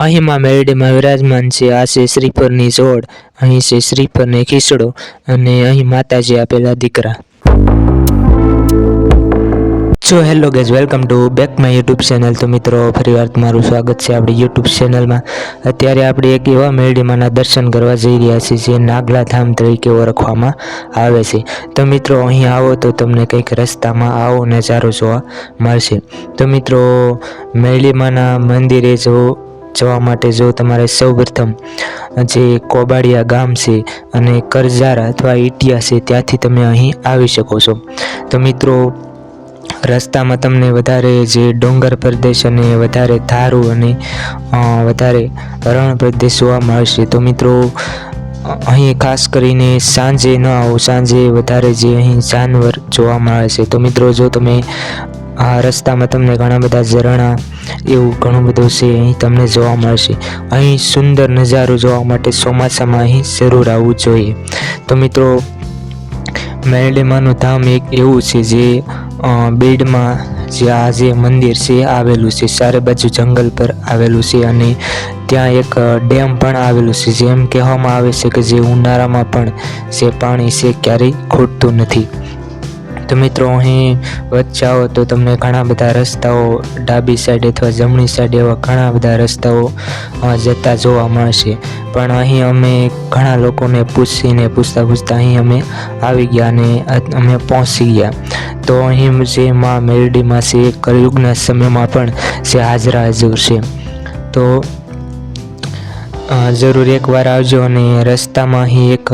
અહીંમાં મેરડીમાં વિરાજમાન છે, આ છે શ્રીફળની જોડ અહીં છે શ્રીફળને ખીસડો અને અહીં માતાજી આપેલા દીકરા. So hello guys welcome to back my YouTube channel તો મિત્રો ફરીવાર તમારું સ્વાગત છે આપણી યુટ્યુબ ચેનલમાં અત્યારે આપણે એક એવા મેરડીમાંના દર્શન કરવા જઈ રહ્યા છીએ, જે નાગલા ધામ તરીકે ઓળખવામાં આવે છે. તો મિત્રો, અહીં આવો તો તમને કંઈક રસ્તામાં આવો નજારો જોવા મળશે. તો મિત્રો, મેરડીમાંના મંદિરે જો જવા માટે જો તમારે સૌપ્રથમ જે કોબાડિયા ગામ છે અને કરજારા અથવા ઈટિયા છે, ત્યાંથી તમે અહીં આવી શકો છો. તો મિત્રો, રસ્તામાં તમને વધારે જે ડોંગર પ્રદેશ અને વધારે ધારું અને વધારે રણ પ્રદેશ જોવા મળશે. તો મિત્રો અહીં ખાસ કરીને સાંજે ન આવો. સાંજે વધારે જે અહીં જાનવર જોવા મળે છે. તો મિત્રો, જો તમે આ રસ્તામાં તમને ઘણા બધા ઝરણા એવું ઘણું બધું છે, અહીં તમને જોવા મળશે. અહીં સુંદર નજારો જોવા માટે ચોમાસામાં અહીં જરૂર આવવું જોઈએ. તો મિત્રો, મેરડેમાનું ધામ એક એવું છે જે બેડમાં જે આ જે મંદિર છે આવેલું છે, ચારે બાજુ જંગલ પર આવેલું છે અને ત્યાં એક ડેમ પણ આવેલું છે, જેમ કહેવામાં આવે છે કે જે ઉનાળામાં પણ જે પાણી છે ક્યારેય ખૂટતું નથી. તો મિત્રો, અહીં વચ્ચાઓ તો તમને ઘણા બધા રસ્તાઓ, ડાબી સાઈડ અથવા જમણી સાઈડ એવા ઘણા બધા રસ્તાઓ જતા જોવા મળશે. પણ અહીં અમે ઘણા લોકોને પૂછીને પૂછતા પૂછતા અહીં અમે આવી ગયા અને અમે પહોંચી ગયા. તો અહીં જે મા મેરડીમાં છે કલયુગના સમયમાં પણ જે હાજરા હજુર છે. તો જરૂર એકવાર આવજો અને રસ્તામાં અહીં એક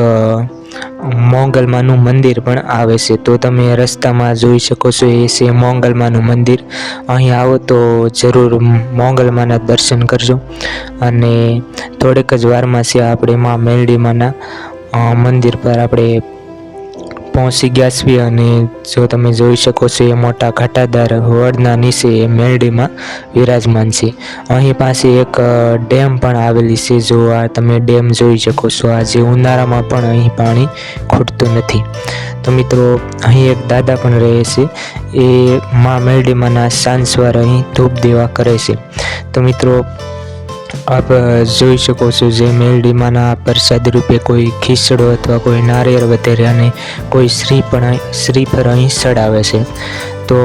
મોંગલમાનું મંદિર પણ આવે છે. તો તમે રસ્તામાં જોઈ શકો છો એ છે મોંગલમાનું મંદિર. અહીં આવો તો જરૂર મોંગલમાના દર્શન કરજો. અને થોડીક જ વારમાં છે આપણે માં મેલડીમાના મંદિર પર આપણે પહોંચી ગયા છીએ અને જો તમે જોઈ શકો છો એ મોટા ઘટાદાર વડના નીચે એ મેરડીમાં વિરાજમાન છે. અહીં પાસે એક ડેમ પણ આવેલી છે. જો આ તમે ડેમ જોઈ શકો છો આજે ઉનાળામાં પણ અહીં પાણી ખૂટતું નથી. તો મિત્રો, અહીં એક દાદા પણ રહે છે. એ મા મેરડીમાંના સાંજવાર અહીં ધૂપ દેવા કરે છે. તો મિત્રો આપ જોઈ શકો છો જે મેલડીમાંના પ્રસાદ રૂપે કોઈ ખીચડો અથવા કોઈ નારિયેળ વગેરે અને કોઈ શ્રી પણ શ્રી શ્રીફળ અહીં ચડાવે છે. તો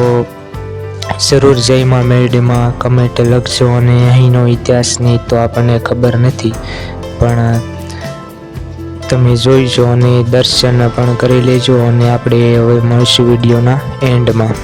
જરૂર જયમાં મેલડીમાં કમેન્ટ લખજો અને અહીંનો ઇતિહાસની તો આપણને ખબર નથી. પણ તમે જોઈજો અને દર્શન પણ કરી લેજો અને આપણે હવે મળશું વિડીયોના એન્ડમાં.